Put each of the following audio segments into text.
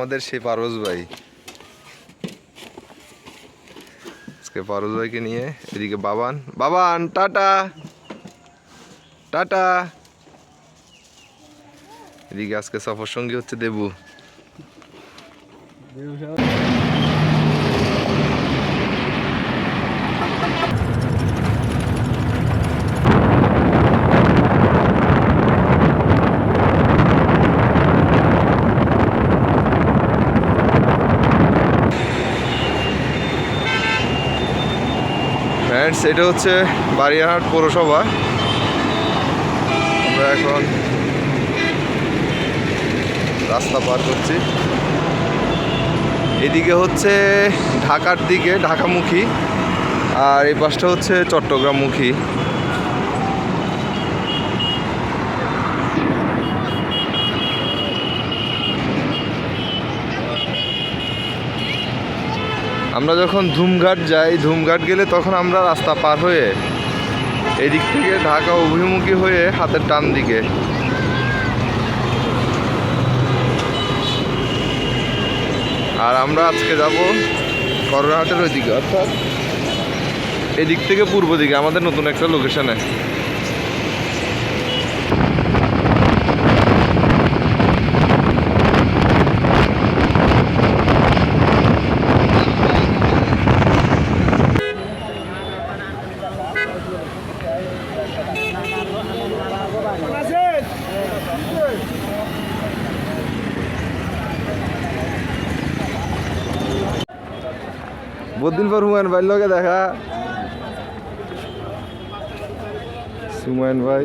আমাদের সেই পারোজ ভাই। আজকে পারোজ ভাইকে নিয়ে এদিকে বাবান বাবান, টাটা। টাটা। এদিকে আজকে সফর সঙ্গী হচ্ছে দেবু। ফ্রেন্ডস এটা হচ্ছে বাড়িয়াহাট পৌরসভা। আমরা এখন রাস্তা পার করছি। এদিকে হচ্ছে ঢাকার দিকে, ঢাকামুখী। আর এই পাশটা হচ্ছে চট্টগ্রামমুখী। আমরা যখন ধুমঘাট যাই, ধুমঘাট গেলে তখন আমরা রাস্তা পার হয়ে এদিক থেকে ঢাকা অভিমুখী হয়ে হাতের টান দিকে। আর আমরা আজকে যাব করোনাহাটের ওই দিকে অর্থাৎ এদিক থেকে পূর্ব দিকে, আমাদের নতুন একটা লোকেশনে পর হুমায়ুন ভাই লোকে দেখা। সুমায়ন ভাই।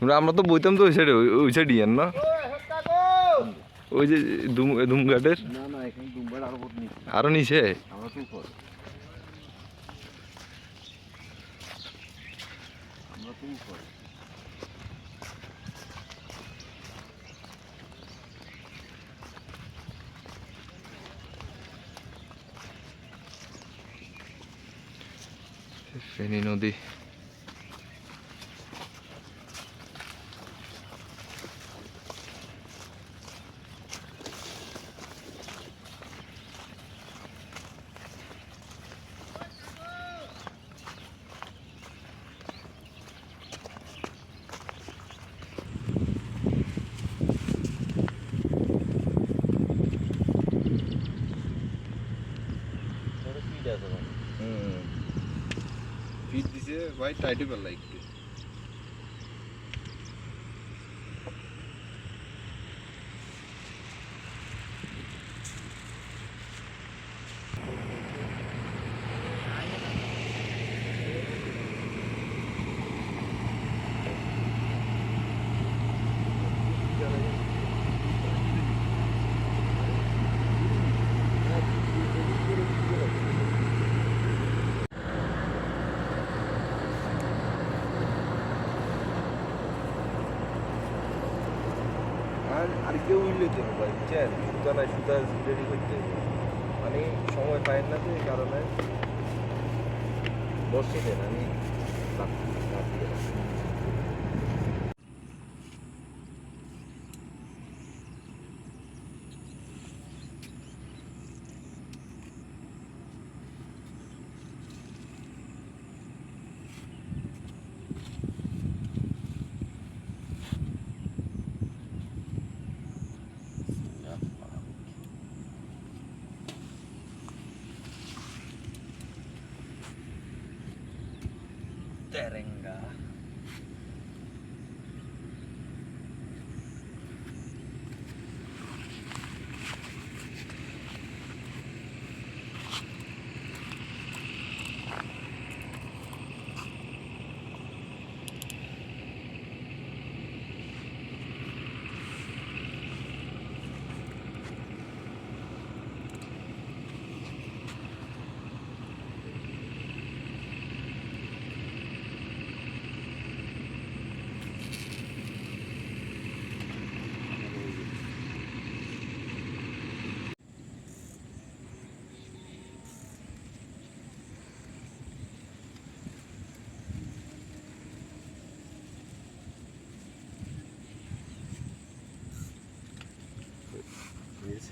আমরা- তো বইতাম তো ওই সাইডে ওই সাইড ইয়ান না? ওই যে ধুমঘাটের আরও নিচে। ফেনী নদী। দিছে ভাই টাইটে পেলা একটু আর আর কেউ উইলে তো দুতলায় সুতা রেডি করতে মানে সময় পায় না তো এই কারণে। দেন আমি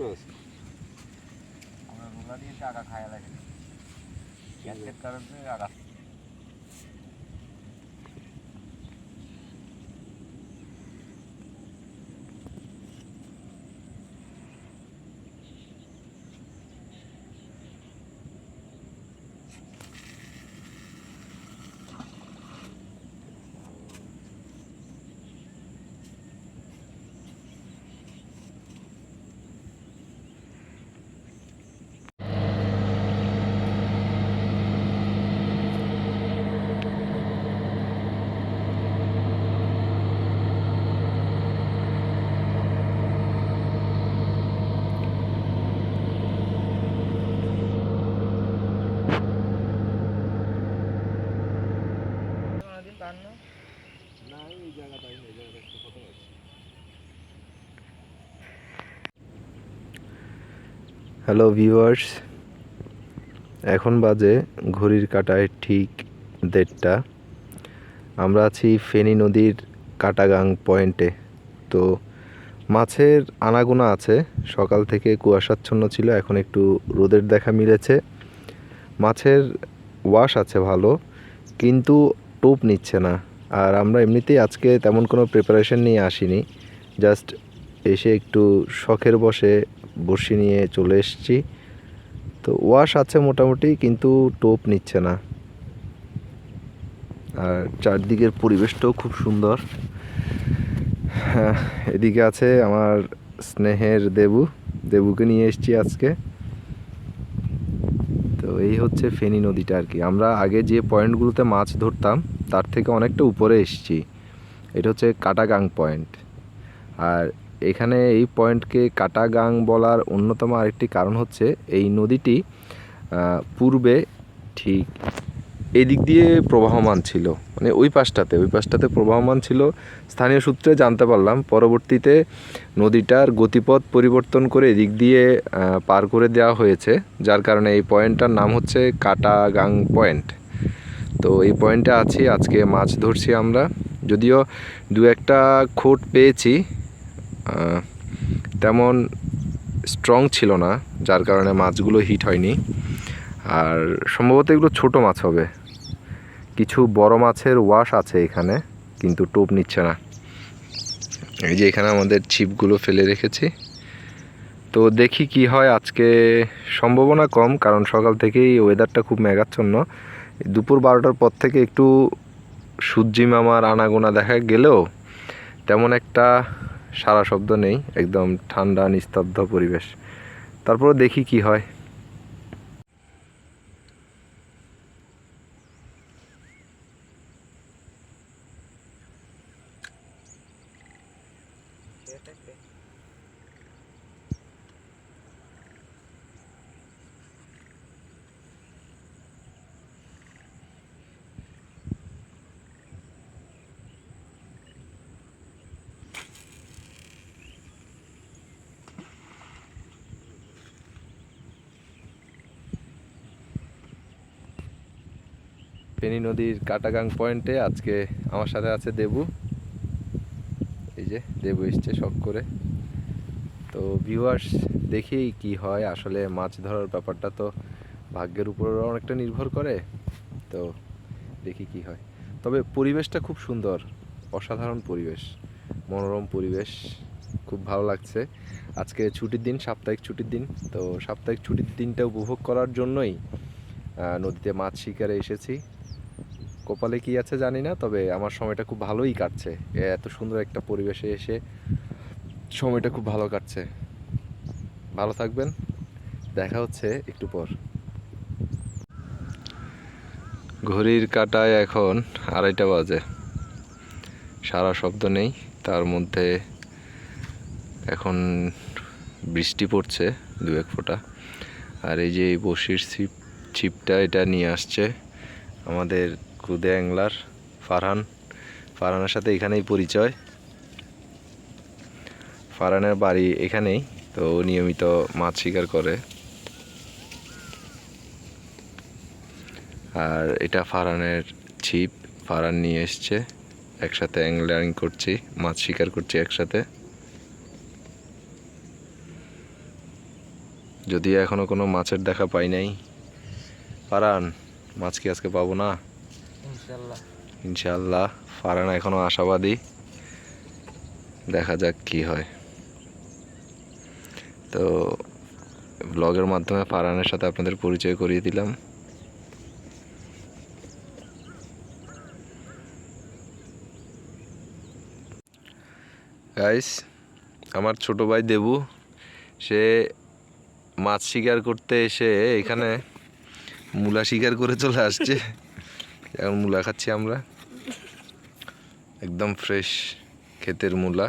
असं असं काका खायला शेतकऱ्यांचं काका হ্যালো ভিউয়ার্স এখন বাজে ঘড়ির কাটায় ঠিক দেড়টা। আমরা আছি ফেনী নদীর কাটাগাং পয়েন্টে। তো মাছের আনাগোনা আছে। সকাল থেকে কুয়াশাচ্ছন্ন ছিল, এখন একটু রোদের দেখা মিলেছে। মাছের ওয়াশ আছে ভালো, কিন্তু টোপ নিচ্ছে না। আর আমরা এমনিতেই আজকে তেমন কোনো প্রিপারেশন নিয়ে আসিনি। জাস্ট এসে একটু শখের বসে বসি নিয়ে চলে এসেছি। তো ওয়াশ আছে মোটামুটি কিন্তু টোপ নিচ্ছে না। আর চারদিকের পরিবেশটাও খুব সুন্দর। হ্যাঁ, এদিকে আছে আমার স্নেহের দেবু। দেবুকে নিয়ে এসেছি আজকে। তো এই হচ্ছে ফেনী নদীটা আর কি। আমরা আগে যে পয়েন্টগুলোতে মাছ ধরতাম তার থেকে অনেকটা উপরে এসেছি। এটা হচ্ছে কাটাগাং পয়েন্ট। আর এখানে এই পয়েন্টকে কাটাগাং বলার অন্যতম আরেকটি কারণ হচ্ছে এই নদীটি পূর্বে ঠিক এদিক দিয়ে প্রবাহমান ছিল। মানে ওই পাশটাতে ওই পাশটাতে প্রবাহমান ছিল। স্থানীয় সূত্রে জানতে পারলাম, পরবর্তীতে নদীটার গতিপথ পরিবর্তন করে এদিক দিয়ে পার করে দেওয়া হয়েছে, যার কারণে এই পয়েন্টটার নাম হচ্ছে কাটাগাং পয়েন্ট। তো এই পয়েন্টে আছি, আজকে মাছ ধরছি আমরা। যদিও দু একটা খোট পেয়েছি তেমন স্ট্রং ছিল না, যার কারণে মাছগুলো হিট হয়নি। আর সম্ভবত এগুলো ছোট মাছ হবে। কিছু বড় মাছের ওয়াশ আছে এখানে, কিন্তু টোপ নিচ্ছে না। এই যে এখানে আমাদের ছিপগুলো ফেলে রেখেছি। তো দেখি কি হয় আজকে। সম্ভাবনা কম, কারণ সকাল থেকেই ওয়েদারটা খুব মেঘাচ্ছন্ন। দুপুর বারোটার পর থেকে একটু সূর্যি মামার আনাগোনা দেখা গেলেও তেমন একটা সারা শব্দ নেই একদম ঠান্ডা নিস্তব্ধ পরিবেশ। তারপরে দেখি কি হয়। ফেনী নদীর কাটাগাং পয়েন্টে আজকে আমার সাথে আছে দেবু। এই যে, দেবু এসছে শখ করে। তো ভিউয়ার্স দেখি কি হয়, আসলে মাছ ধরার ব্যাপারটা তো ভাগ্যের উপর অনেকটা নির্ভর করে। তো দেখি কি হয়। তবে পরিবেশটা খুব সুন্দর, অসাধারণ পরিবেশ, মনোরম পরিবেশ, খুব ভালো লাগছে। আজকে ছুটির দিন, সাপ্তাহিক ছুটির দিন, তো সাপ্তাহিক ছুটির দিনটা উপভোগ করার জন্যই নদীতে মাছ শিকারে এসেছি। কপালে কি আছে জানি না, তবে আমার সময়টা খুব ভালোই কাটছে। এত সুন্দর একটা পরিবেশে এসে সময়টা খুব ভালো কাটছে। ভালো থাকবেন। দেখা হচ্ছে একটু পর। ঘড়ির কাটায় এখন আড়াইটা বাজে। সারা শব্দ নেই, তার মধ্যে এখন বৃষ্টি পড়ছে দু এক ফোঁটা। আর এই যে বসির ছিপ, ছিপটা এটা নিয়ে আসছে আমাদের খুদে অ্যাংলার, ফারহান। ফারহানের সাথে এখানেই পরিচয়। ফারহানের বাড়ি এখানেই, তো নিয়মিত মাছ শিকার করে। আর এটা ফারহানের ছিপ ফারান নিয়ে এসছে। একসাথে অ্যাংলারিং করছি, মাছ শিকার করছি একসাথে। যদিও এখনও কোনো মাছের দেখা পাই নাই। ফারান মাছ কি আজকে পাবো না? ইনশাল্লাহ ফারান এখনও আশাবাদী। দেখা যাক কি হয়। তো ব্লগের মাধ্যমে ফারানের সাথে আপনাদের পরিচয় করিয়ে দিলাম। গাইস আমার ছোট ভাই দেবু, সে মাছ শিকার করতে এসে এখানে মূলা শিকার করে চলে আসছে। এখন মূলা খাচ্ছি আমরা। একদম ফ্রেশ ক্ষেতের মূলা।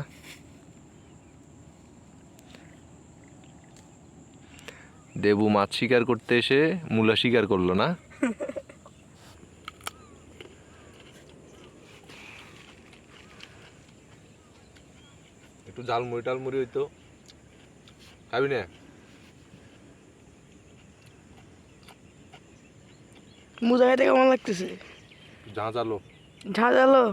দেবু মাছ শিকার করতে এসে মূলা শিকার করল না? একটু ঝালমুড়ি টালমুড়ি হইতো। খাবি না? মোজা খাইতে কেমন লাগতেছে? ঝাঁ চালো ঝাঁঝালো?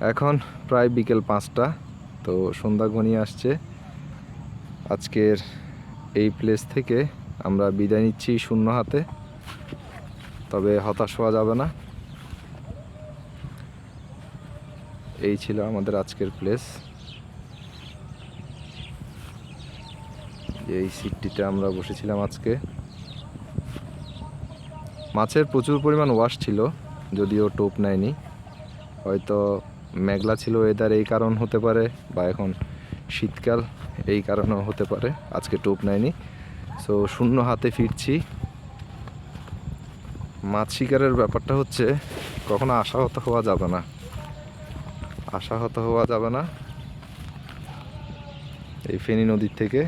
এখন প্রায় বিকেল পাঁচটা, তো সন্ধ্যা ঘনিয়ে আসছে। আজকের এই প্লেস থেকে আমরা বিদায় নিচ্ছি শূন্য হাতে, তবে হতাশ হওয়া যাবে না। এই ছিল আমাদের আজকের প্লেস এই সিটটিতে আমরা বসেছিলাম আজকে। মাছের প্রচুর পরিমাণ ওয়াশ ছিল, যদিও টোপ নেয়নি। হয়তো মেঘলা ছিল ওয়েদার এই কারণ হতে পারে বা এখন শীতকাল এই কারণেও হতে পারে, আজকে টোপ নেয়নি। সো শূন্য হাতে ফিরছি। মাছ শিকারের ব্যাপারটা হচ্ছে, কখনো আশাহত হওয়া যাবে না। আশাহত হওয়া যাবে না। এই ফেনী নদীর থেকে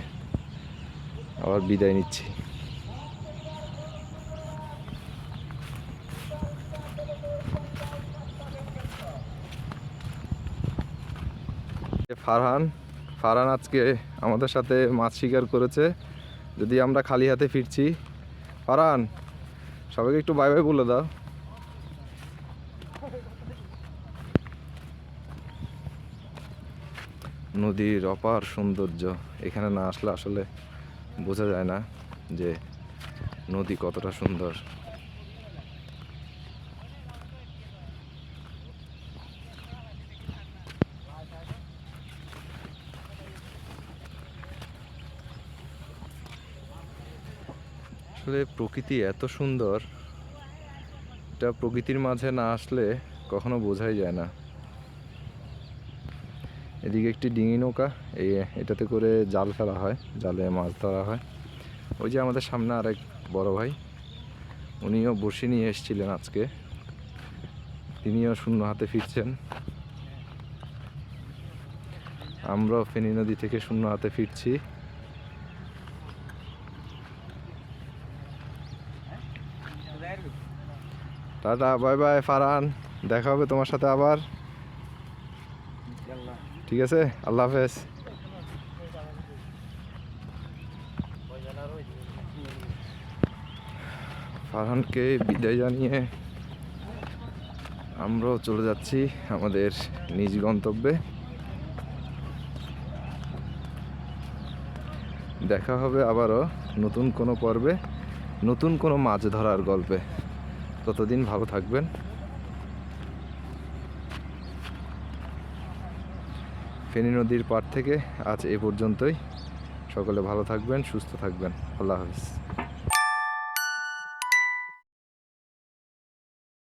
আবার বিদায় নিচ্ছি। ফারহান। ফারহান আজকে আমাদের সাথে মাছ শিকার করেছে। যদি আমরা খালি হাতে ফিরছি। ফারহান, সবাইকে একটু বাই বাই বলে দাও। নদীর অপার সৌন্দর্য, এখানে না আসলে আসলে বোঝা যায় না যে নদী কতটা সুন্দর। আসলে প্রকৃতি এত সুন্দর, এটা প্রকৃতির মাঝে না আসলে কখনো বোঝাই যায় না। এদিকে একটি ডিঙি নৌকা, এই এটাতে করে জাল ফেলা হয়, জালে মাছ ধরা হয়। ওই যে আমাদের সামনে আরেক বড় ভাই, উনিও বসে নিয়ে এসেছিলেন আজকে। তিনিও শূন্য হাতে ফিরছেন। আমরাও ফেনী নদী থেকে শূন্য হাতে ফিরছি। Tata, bye bye, Farhan. দেখা হবে তোমার সাথে আবার। ঠিক আছে? আল্লাহ হাফেজ। ফারহানকে বিদায় জানিয়ে আমরাও চলে যাচ্ছি আমাদের নিজ গন্তব্যে। দেখা হবে আবারও নতুন কোনো পর্বে, নতুন কোনো মাছ ধরার গল্পে। ততদিন ভালো থাকবেন। ফেনী নদীর পার থেকে আজ এ পর্যন্তই। সকলে ভালো থাকবেন, সুস্থ থাকবেন। আল্লাহ হাফিজ।